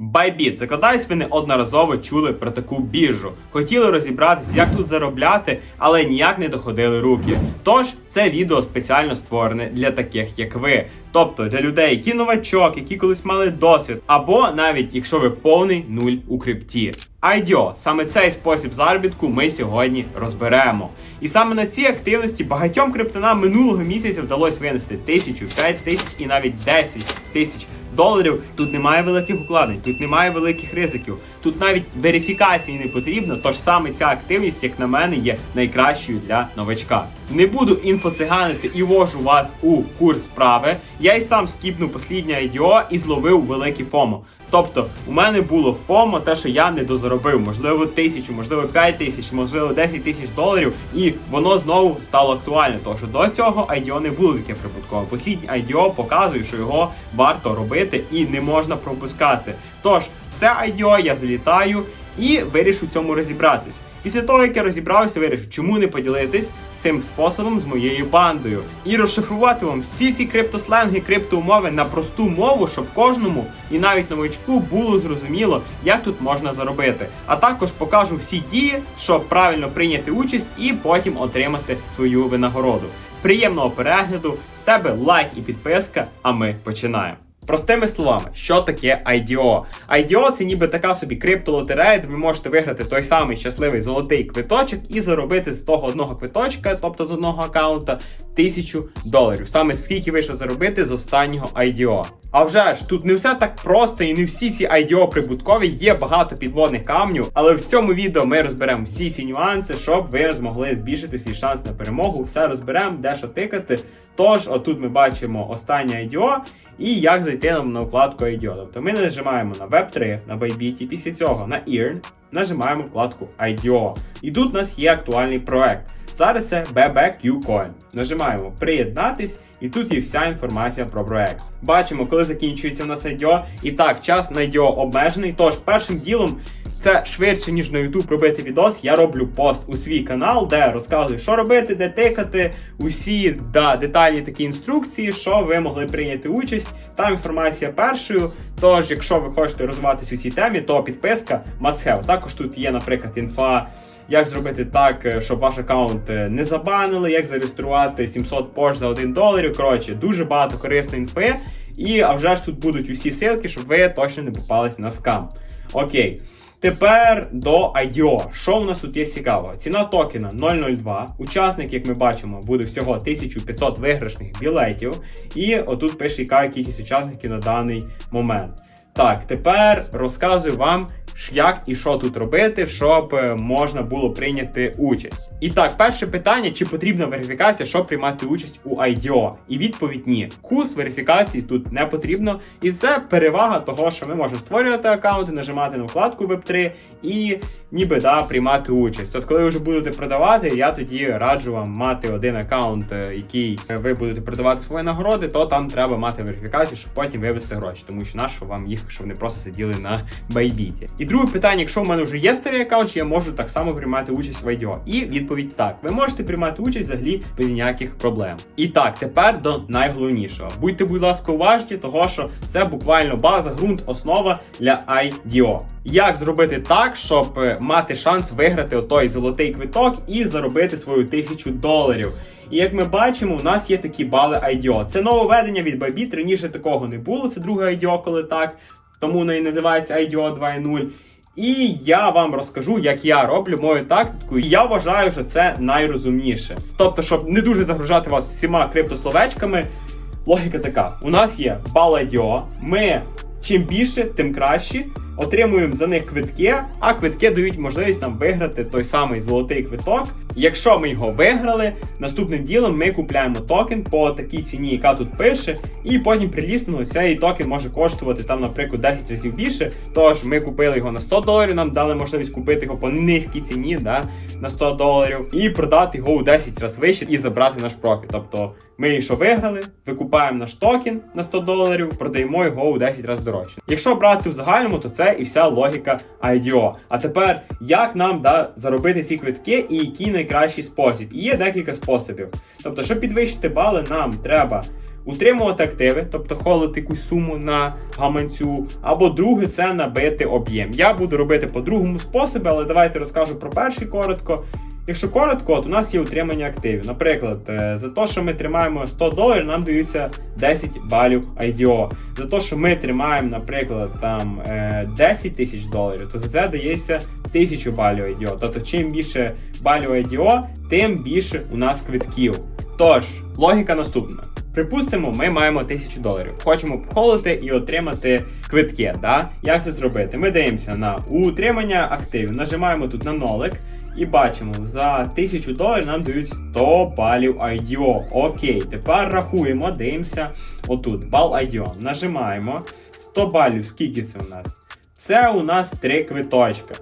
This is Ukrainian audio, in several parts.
Bybit, закладаюсь, ви неодноразово чули про таку біржу. Хотіли розібратися, як тут заробляти, але ніяк не доходили руки. Тож це відео спеціально створене для таких, як ви. Тобто для людей, які новачок, які колись мали досвід, або навіть якщо ви повний нуль у крипті. IDO, саме цей спосіб заробітку ми сьогодні розберемо. І саме на цій активності багатьом криптонам минулого місяця вдалося винести тисячу, п'ять тисяч і навіть 10 тисяч доларів. Тут немає великих укладень, тут немає великих ризиків, тут навіть верифікації не потрібно. Тож саме ця активність, як на мене, є найкращою для новачка. Не буду інфоциганити і вожу вас у курс справи. Я й сам скіпнув посліднє IDO і зловив велике ФОМО. Тобто у мене було ФОМО, те, що я не дозаробив, можливо, тисячу, можливо, 5 тисяч, можливо, 10 тисяч доларів, і воно знову стало актуальне. Тому що до цього IDO не було таке прибуткове. Посліднє IDO показує, що його варто робити і не можна пропускати. Тож, це IDO я залітаю і вирішу цьому розібратись. Після того, як я розібрався, вирішу, чому не поділитись цим способом з моєю бандою і розшифрувати вам всі ці криптосленги, криптоумови на просту мову, щоб кожному і навіть новичку було зрозуміло, як тут можна заробити. А також покажу всі дії, щоб правильно прийняти участь і потім отримати свою винагороду. Приємного перегляду, з тебе лайк і підписка, а ми починаємо. Простими словами, що таке IDO? IDO це ніби така собі криптолотерея, де ви можете виграти той самий щасливий золотий квиточок і заробити з того одного квиточка, тобто з одного аккаунта, тисячу доларів. Саме скільки вийшло заробити з останнього IDO. А вже ж тут не все так просто і не всі ці IDO прибуткові, є багато підводних камнів, але в цьому відео ми розберемо всі ці нюанси, щоб ви змогли збільшити свій шанс на перемогу. Все розберемо, де що тикати. Тож, отут ми бачимо останнє IDO і як зайти нам на вкладку IDO. Тобто ми нажимаємо на Web3, на Bybit, після цього на Earn, нажимаємо вкладку IDO. І тут у нас є актуальний проект. Зараз це BBQCoin. Нажимаємо приєднатись, і тут є вся інформація про проект. Бачимо, коли закінчується у нас IDO. І так, час на IDO обмежений. Тож першим ділом. Це швидше, ніж на YouTube робити відос. Я роблю пост у свій канал, де розказую, що робити, де тикати, усі да, детальні такі інструкції, що ви могли прийняти участь. Там інформація першою. Тож, якщо ви хочете розвиватись у цій темі, то підписка must have. Також тут є, наприклад, інфа. Як зробити так, е, щоб ваш аккаунт е, не забанили, як зареєструвати 700 пош за 1 долар. Коротше, дуже багато корисної інфи. І а вже ж тут будуть усі ссылки, щоб ви точно не попались на скам. Окей. Тепер до IDO. Що у нас тут є цікавого? Ціна токена 002. Учасник, як ми бачимо, буде всього 1500 виграшних білетів. І отут пише, яка кількість учасників на даний момент. Так, тепер розказую вам, як і що тут робити, щоб е, можна було прийняти участь. І так, перше питання: чи потрібна верифікація, щоб приймати участь у IDO? І відповідь ні. Курс верифікації тут не потрібно. І це перевага того, що ми можемо створювати аккаунти, нажимати на вкладку Web3 і ніби да, приймати участь. От коли ви вже будете продавати, я тоді раджу вам мати один аккаунт, е, який ви будете продавати свої нагороди, то там треба мати верифікацію, щоб потім вивести гроші, тому що нащо вам їх, щоб вони просто сиділи на байбіті. І друге питання: якщо в мене вже є старий аккаунт, чи я можу так само приймати участь в IDO? І відповідь так: ви можете приймати участь взагалі без ніяких проблем. І так, тепер до найголовнішого. Будьте, будь ласка, уважні, того що це буквально база, ґрунт, основа для IDO. Як зробити так, щоб е, мати шанс виграти отой золотий квиток і заробити свою тисячу доларів? І як ми бачимо, у нас є такі бали IDO. Це нововведення від Bybit, раніше такого не було. Це друге IDO, коли так. Тому вона і називається IDO 2.0. І я вам розкажу, як я роблю мою тактику. І я вважаю, що це найрозумніше. Тобто, щоб не дуже загружати вас всіма криптословечками, логіка така: у нас є бал IDO, Ми чим більше, тим краще. Отримуємо за них квитки, а квитки дають можливість нам виграти той самий золотий квиток. Якщо ми його виграли, наступним ділом ми купляємо токен по такій ціні, яка тут пише, і потім приліснено цей токен може коштувати там, наприклад, 10 разів більше. Тож ми купили його на 100 доларів, нам дали можливість купити його по низькій ціні, да, на 100 доларів, і продати його у 10 разів вище і забрати наш профіт. Тобто ми що виграли, викупаємо наш токен на 100 доларів, продаємо його у 10 разів дорожче. Якщо брати в загальному, то це і вся логіка IDO. А тепер як нам да, заробити ці квитки і який найкращий спосіб? І є декілька способів. Тобто, щоб підвищити бали, нам треба утримувати активи, тобто холити якусь суму на гаманцю. Або друге це набити об'єм. Я буду робити по другому способі, але давайте розкажу про перший коротко. Якщо коротко, от у нас є утримання активів. Наприклад, е, за те, що ми тримаємо 100 доларів, нам даються 10 балів IDO. За те, що ми тримаємо, наприклад, там е, 10 тисяч доларів, то за це дається 1000 балів IDO. Тобто, чим більше балів IDO, тим більше у нас квитків. Тож, логіка наступна. Припустимо, ми маємо 1000 доларів. Хочемо вхолити і отримати квитки. Да? Як це зробити? Ми дивимося на утримання активів, нажимаємо тут на нолик. І бачимо, за 1000 доларів нам дають 100 балів IDO. Окей, тепер рахуємо, дивимося отут. Бал IDO. Нажимаємо. 100 балів, скільки це у нас? Це у нас 3 квиточка.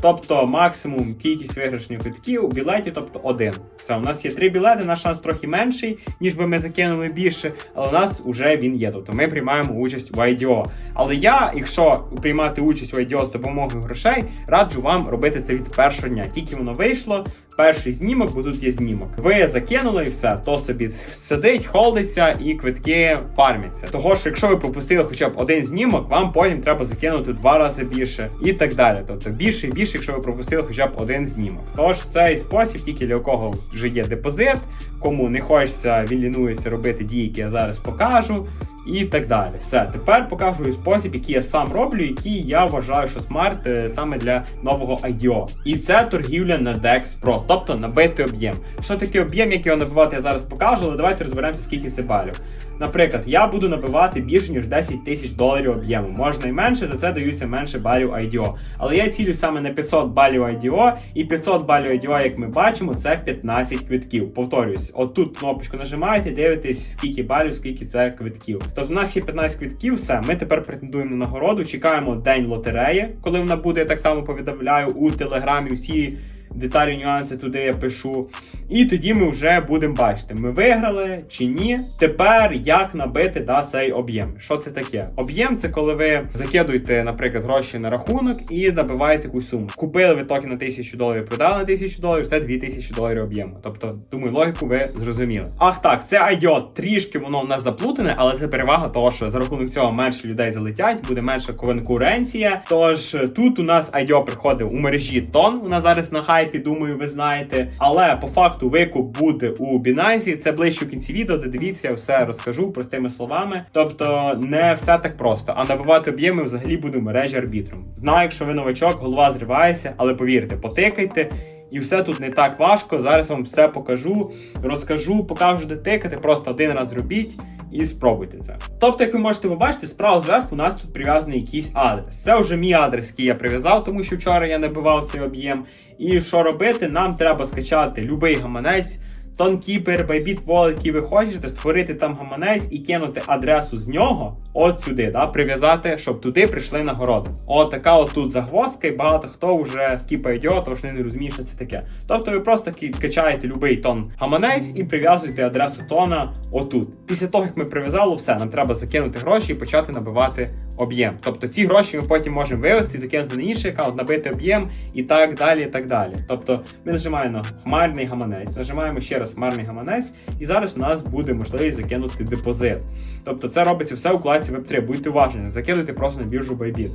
Тобто максимум кількість виграшних квитків у білеті, тобто один. Все, у нас є три білети, наш шанс трохи менший, ніж би ми закинули більше, але у нас вже він є. Тобто ми приймаємо участь в IDO. Але я, якщо приймати участь в IDO з допомогою грошей, раджу вам робити це від першого дня. Тільки воно вийшло, перший знімок, бо тут є знімок. Ви закинули і все, то собі сидить, холдиться і квитки фармяться. Того що якщо ви пропустили хоча б один знімок, вам потім треба закинути два рази більше і так далі. Тобто більше і більше, якщо ви пропустили хоча б один знімок. Тож цей спосіб тільки для кого вже є депозит, кому не хочеться, він лінується робити дії, які я зараз покажу. І так далі. Все, тепер покажу спосіб, який я сам роблю, який я вважаю, що смарт е, саме для нового IDO. І це торгівля на DEX Pro, тобто набитий об'єм. Що таке об'єм, як його набивати, я зараз покажу, але давайте розберемося, скільки це балів. Наприклад, я буду набивати більше ніж 10 тисяч доларів об'єму. Можна і менше, за це даються менше балів IDO. Але я цілю саме на 500 балів IDO, і 500 балів IDO, як ми бачимо, це 15 квитків. Повторюсь, отут кнопочку нажимаєте, дивитесь, скільки балів, скільки це квитків. Тобто у нас є 15 квитків, все, ми тепер претендуємо на нагороду, чекаємо день лотереї, коли вона буде, я так само повідомляю у телеграмі всі. Деталі, нюанси туди я пишу. І тоді ми вже будемо бачити, ми виграли чи ні. Тепер як набити да, цей об'єм. Що це таке? Об'єм це коли ви закидуєте, наприклад, гроші на рахунок і набиваєте якусь суму. Купили ви токен на 1000 доларів, продали на 1000 доларів, це 2000 доларів об'єму. Тобто, думаю, логіку ви зрозуміли. Ах так, це IDO трішки воно в нас заплутане, але це перевага того, що за рахунок цього менше людей залетять, буде менша конкуренція. Тож тут у нас IDO приходить у мережі тон. У нас зараз на хайпі, думаю, ви знаєте. Але по факту викуп буде у Binance. Це ближче в кінці відео, де дивіться, все розкажу простими словами. Тобто не все так просто. А набивати об'єми взагалі буде мережі арбітром. Знаю, якщо ви новачок, голова зривається, але повірте, потикайте. І все тут не так важко. Зараз вам все покажу, розкажу, покажу, де тикати. Просто один раз робіть і спробуйте це. Тобто, як ви можете побачити, справа зверху у нас тут прив'язаний якийсь адрес. Це вже мій адрес, який я прив'язав, тому що вчора я набивав цей об'єм. І що робити? Нам треба скачати будь-який гаманець. Тонкіпер, Bybit Wallet, який ви хочете, створити там гаманець і кинути адресу з нього от сюди, да, прив'язати, щоб туди прийшли нагороди. От така от тут загвоздка, і багато хто вже скіпає його, тому що не розуміє, що це таке. Тобто ви просто качаєте будь-який тон гаманець і прив'язуєте адресу тона отут. Після того, як ми прив'язали, все, нам треба закинути гроші і почати набивати об'єм. Тобто ці гроші ми потім можемо вивести, закинути на інший аккаунт, набити об'єм і так далі. і так далі. Тобто ми нажимаємо на хмарний гаманець, нажимаємо ще раз хмарний гаманець, і зараз у нас буде можливість закинути депозит. Тобто це робиться все у класі Web3. Будьте уважні, закидуйте просто на біржу Bybit.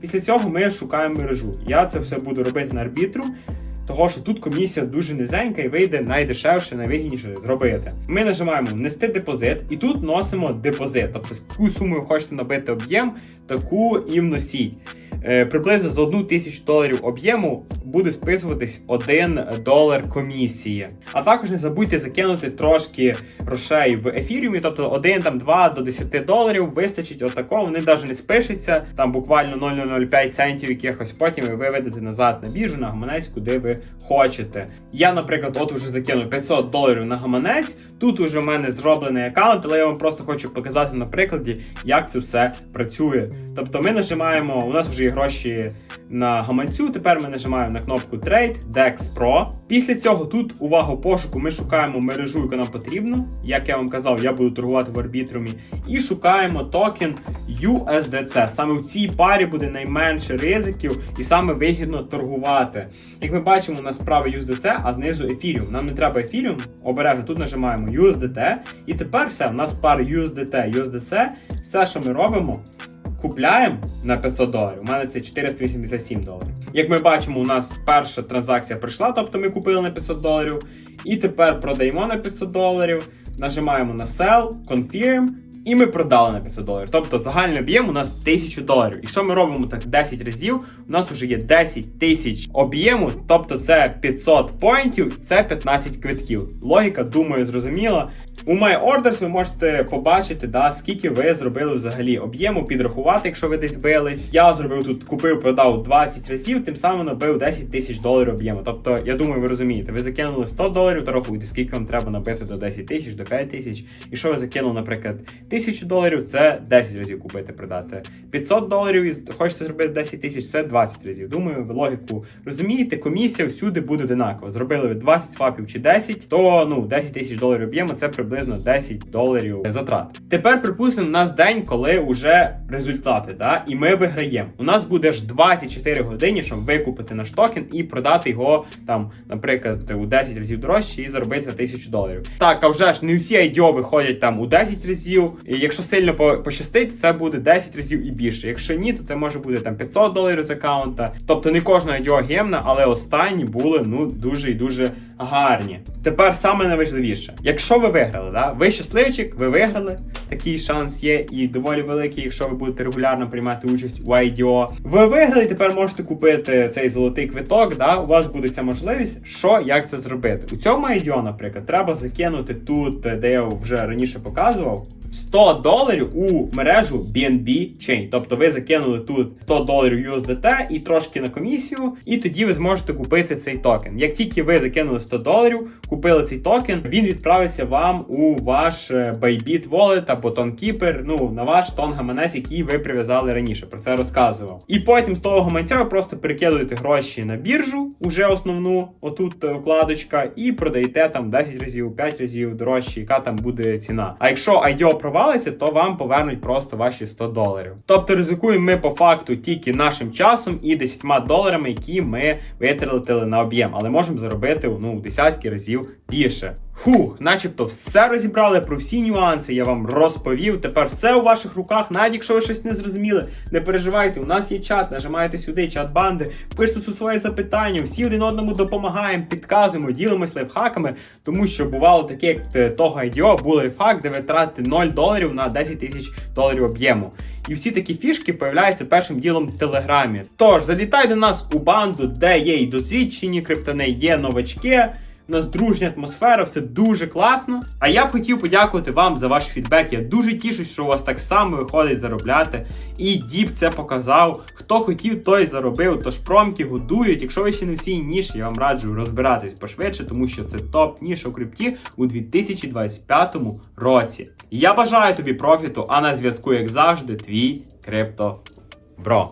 Після цього ми шукаємо мережу. Я це все буду робити на арбітру. Того, що тут комісія дуже низенька і вийде найдешевше, найвигідніше зробити. Ми нажимаємо внести депозит, і тут носимо депозит. Тобто, яку суму ви хочете набити об'єм, таку і вносіть. Е, приблизно з 1 тисячу доларів об'єму буде списуватись 1 долар комісії. А також не забудьте закинути трошки грошей в ефіріумі, тобто 1, там 2 до 10 доларів вистачить отакого, вони навіть не спишуться, там буквально 0,05 центів якихось, потім ви виведете назад на біржу, на гаманець, куди ви хочете. Я, наприклад, от уже закинув 500 доларів на гаманець. Тут уже в мене зроблений аккаунт, але я вам просто хочу показати на прикладі, як це все працює. Тобто ми нажимаємо, у нас вже є гроші на гаманцю. Тепер ми нажимаємо на кнопку Trade, DEX Pro. Після цього тут увагу пошуку ми шукаємо мережу, яку нам потрібно. Як я вам казав, я буду торгувати в арбітрумі. І шукаємо токен USDC. Саме в цій парі буде найменше ризиків і саме вигідно торгувати. Як ми бачимо, у нас справа USDC, а знизу Ethereum. Нам не треба Ethereum, обережно тут нажимаємо USDT. І тепер все, у нас пара USDT, USDC. Все, що ми робимо. Купляємо на 500 доларів. У мене це 487 доларів. Як ми бачимо, у нас перша транзакція прийшла, тобто ми купили на 500 доларів. І тепер продаємо на 500 доларів, нажимаємо на Sell, Confirm, і ми продали на 500 доларів. Тобто загальний об'єм у нас 1000 доларів. Якщо ми робимо так 10 разів, у нас вже є 10 тисяч об'єму, тобто це 500 поінтів, це 15 квитків. Логіка, думаю, зрозуміла. У My Orders ви можете побачити, да, скільки ви зробили взагалі об'єму, підрахувати, якщо ви десь бились. Я зробив тут, купив, продав 20 разів, тим самим набив 10 тисяч доларів об'єму. Тобто, я думаю, ви розумієте, ви закинули 100 доларів, то рахуйте, скільки вам треба набити до 10 тисяч, до 5 тисяч. І що ви закинули, наприклад, 1000 доларів, це 10 разів купити, продати. 500 доларів і хочете зробити 10 тисяч, це 20 разів. Думаю, ви логіку розумієте, комісія всюди буде одинакова. Зробили ви 20 фапів чи 10, то ну 10 тисяч доларів об'єму це приблизно 10 доларів затрат. Тепер припустимо, у нас день, коли вже результати, да, і ми виграємо. У нас буде ж 24 години, щоб викупити наш токен і продати його там, наприклад, у 10 разів дорожче і заробити на 1000 доларів. Так, а вже ж не всі IDO виходять там у 10 разів. І якщо сильно по- пощастить, це буде 10 разів і більше. Якщо ні, то це може бути там 500 доларів з аккаунта. Тобто не кожна IDO гемна, але останні були ну дуже і дуже гарні. Тепер саме найважливіше. Якщо ви виграли, да, ви щасливчик, ви виграли. Такий шанс є і доволі великий, якщо ви будете регулярно приймати участь у IDO. Ви виграли, тепер можете купити цей золотий квиток. Да, у вас буде ця можливість. Що як це зробити? У цьому IDO, наприклад, треба закинути тут, де я вже раніше показував. 100 доларів у мережу BNB Chain. Тобто ви закинули тут 100 доларів USDT і трошки на комісію, і тоді ви зможете купити цей токен. Як тільки ви закинули 100 доларів, купили цей токен, він відправиться вам у ваш е, Bybit Wallet або TonKeeper, ну на ваш тон гаманець, який ви прив'язали раніше. Про це розказував. І потім з того гаманця ви просто перекидуєте гроші на біржу, уже основну, отут е, вкладочка, і продаєте там 10 разів, 5 разів дорожче, яка там буде ціна. А якщо IDO провалиться, то вам повернуть просто ваші 100 доларів. Тобто ризикуємо ми по факту тільки нашим часом і 10 доларами, які ми витратили на об'єм, але можемо заробити ну, у десятки разів більше. Фух, начебто все розібрали про всі нюанси, я вам розповів. Тепер все у ваших руках, навіть якщо ви щось не зрозуміли, не переживайте, у нас є чат, нажимаєте сюди, чат банди, пишете тут свої запитання, всі один одному допомагаємо, підказуємо, ділимось лайфхаками, тому що бувало таке, як е, того IDO, був лайфхак, де ви тратите 0 доларів на 10 тисяч доларів об'єму. І всі такі фішки появляються першим ділом в Телеграмі. Тож залітай до нас у банду, де є і досвідчені криптони, є новачки. У нас дружня атмосфера, все дуже класно. А я б хотів подякувати вам за ваш фідбек. Я дуже тішусь, що у вас так само виходить заробляти. І Діп це показав. Хто хотів, той заробив. Тож промки годують. Якщо ви ще не всі ніші, я вам раджу розбиратись пошвидше, тому що це топ ніша у крипті у 2025 році. Я бажаю тобі профіту, а на зв'язку, як завжди, твій крипто бро.